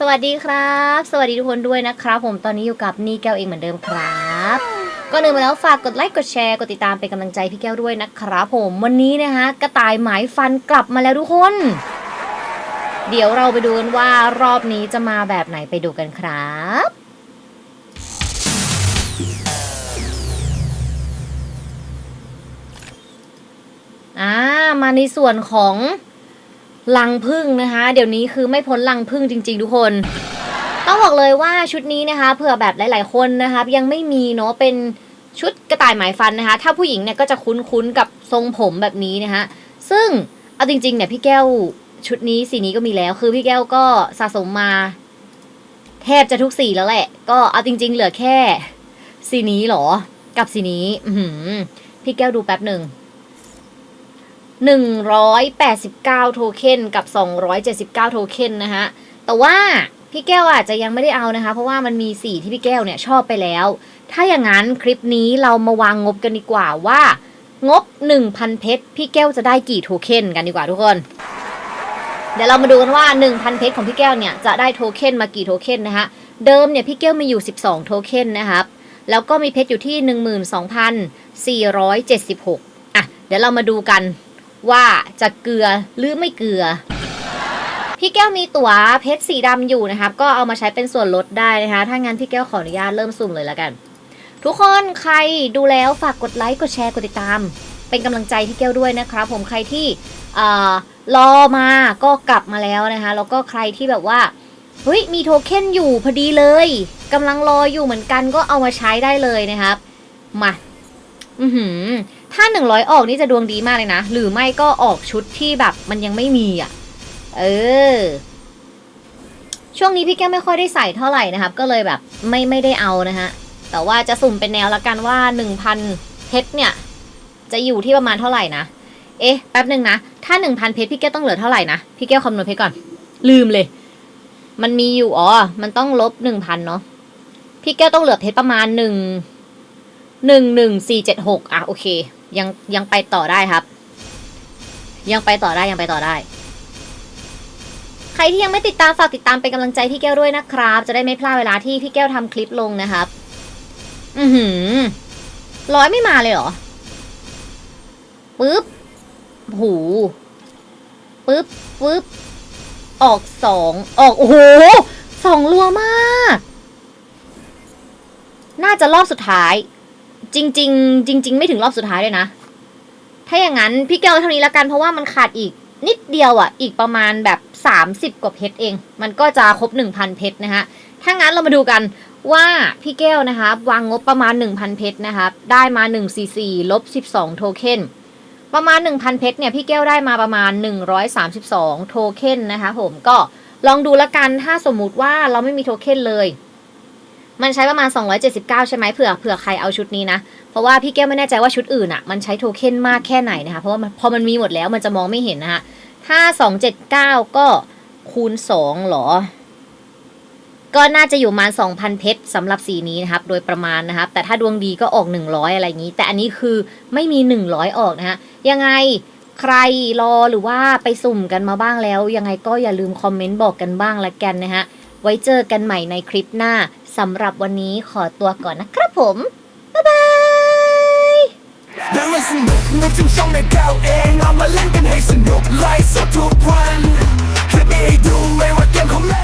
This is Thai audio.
สวัสดีครับ สวัสดีทุกคนด้วยนะครับ ผมตอนนี้อยู่กับนี่แก้วเองเหมือนเดิมครับก็นึงมาแล้วฝากกดไลค์กดแชร์กดติดตามเป็นกำลังใจพี่แก้วด้วยนะครับผมวันนี้นะฮะกระต่ายหมายฟันกลับมาแล้วทุกคน เดี๋ยวเราไปดูกันว่ารอบนี้จะมาแบบไหนไปดูกันครับอ่ามาในส่วนของ ลังพึ่งนะคะ เดี๋ยวนี้คือไม่พ้นลังพึ่งจริง ๆ ทุกคน ต้องบอกเลยว่าชุดนี้นะคะเผื่อแบบหลาย ๆ คนนะคะยังไม่มีเนาะเป็นชุดกระต่ายหมายฟันนะคะ ถ้าผู้หญิงเนี่ยก็จะคุ้นๆกับทรงผมแบบนี้นะคะซึ่งเอาจริงๆเนี่ยพี่แก้วชุดนี้สีนี้ก็มีแล้ว คือพี่แก้วก็สะสมมาแทบจะทุกสีแล้วแหละ ก็เอาจริง ๆ เหลือแค่สีนี้เหรอ กับสีนี้ อืพี่แก้วดูแป๊บหนึ่ง หนึ่งร้อยแปดสิบเก้าโทเค็นกับสองร้อยเจ็ดสิบเก้าโทเค็นนะฮะ แต่ว่าพี่แก้วอาจจะยังไม่ได้เอานะคะ เพราะว่ามันมีสีที่พี่แก้วเนี่ยชอบไปแล้ว ถ้าอย่างนั้นคลิปนี้เรามาวางงบกันดีกว่าว่า งบ 1,000 เพชรพี่แก้วจะได้กี่โทเค็นกันดีกว่าทุกคน เดี๋ยวเรามาดูกันว่า 1,000 เพชรของพี่แก้วเนี่ยจะได้โทเค็นมากี่โทเค็นนะคะเดิมเนี่ยพี่แก้วมีอยู่ 12 โทเค็นนะครับแล้วก็มีเพชรอยู่ที่ 12,476อะเดี๋ยวเรามาดูกัน ว่าจะเกลือหรือไม่เกลือ พี่แก้วมีตั๋วเพชรสีดำอยู่นะครับ ก็เอามาใช้เป็นส่วนลดได้นะคะ ถ้างั้นพี่แก้วขออนุญาตเริ่มสุ่มเลยแล้วกัน ทุกคนใครดูแล้วฝากกดไลค์กดแชร์กดติดตาม เป็นกำลังใจพี่แก้วด้วยนะครับผมใครที่เอ่อรอมาก็กลับมาแล้วนะคะ แล้วก็ใครที่แบบว่าเฮ้ยมีโทเค็นอยู่พอดีเลยกำลังรออยู่เหมือนกันก็เอามาใช้ได้เลยนะครับ มา อือหือ ถ้าหนึ่งร้อยออกนี่จะดวงดีมากเลยนะ หรือไม่ก็ออกชุดที่แบบมันยังไม่มีอะ เออ ช่วงนี้พี่แก้วไม่ค่อยได้ใส่เท่าไหร่นะครับ ก็เลยแบบไม่ไม่ได้เอานะฮะ แต่ว่าจะสุ่มเป็นแนวละกันว่าหนึ่งพันเพชรเนี่ย จะอยู่ที่ประมาณเท่าไหร่นะ เอ๊ะ แป๊บหนึ่งนะ ถ้าหนึ่งพันเพชรพี่แก้วต้องเหลือเท่าไหร่นะ พี่แก้วคำนวณเพชรก่อน ลืมเลย มันมีอยู่อ๋อ มันต้องลบหนึ่งพันเนาะ พี่แก้วต้องเหลือเพชรประมาณหนึ่ง หนึ่งหนึ่งสี่เจ็ดหกอะโอเค ยังยังไปต่อได้ครับ ยังไปต่อได้ยังไปต่อได้ ใครที่ยังไม่ติดตามฝากติดตามเป็นกำลังใจพี่แก้วด้วยนะครับ จะได้ไม่พลาดเวลาที่พี่แก้วทำคลิปลงนะครับ อือหือร้อยไม่มาเลยเหรอปึ๊บ หูปึ๊บปึ๊บ ออกสอง ออก โอ้โห สองรัวมาก น่าจะรอบสุดท้าย จริง ๆ จริง ๆ ไม่ถึงรอบสุดท้ายเลยนะ ถ้าอย่างนั้นพี่แก้วเท่านี้ละกันเพราะว่ามันขาดอีกนิดเดียวอะ อีกประมาณแบบ 30 กว่าเพชรเอง มันก็จะครบ 1,000 เพชรนะคะถ้างั้นเรามาดูกันว่าพี่แก้วนะคะวางงบประมาณ 1,000 เพชรนะคะได้มา1 4 4ลบ 12 โทเค็นประมาณ 1,000 เพชรเนี่ยพี่แก้วได้มาประมาณ 132 โทเค็นนะคะผมก็ลองดูละกันถ้าสมมุติว่าเราไม่มีโทเค็นเลย มันใช้ประมาณ 279 ใช่ไหมเผื่อเผื่อใครเอาชุดนี้นะ เพราะว่าพี่แก้วไม่แน่ใจว่าชุดอื่นอะ่ะมันใช้โทเค็นมากแค่ไหนนะคะ เพราะว่าพอมันมีหมดแล้วมันจะมองไม่เห็นนะคะถ้า 279 ก็คูณ 2 หรอ ก็น่าจะอยู่ประมาณ 2,000 เพชรสำหรับสีนี้นะครับ โดยประมาณนะครับ แต่ถ้าดวงดีก็ออก 100 อะไรอย่างนี้ แต่อันนี้คือไม่มี 100 ออกนะฮะยังไงใครรอหรือว่าไปสุ่มกันมาบ้างแล้ว ยังไงก็อย่าลืมคอมเมนต์บอกกันบ้างละกันนะฮะ ไว้เจอกันใหม่ในคลิปหน้าสำหรับวันนี้ขอตัวก่อนนะครับผม บ๊ายบายเดินมาสนุกนึกถึงช่องในแก้วเองเอามาเล่นกันให้สนุกไลฟ์สดทุกวันคลิปนี้ให้ดูไม่ว่าเกมของเล่น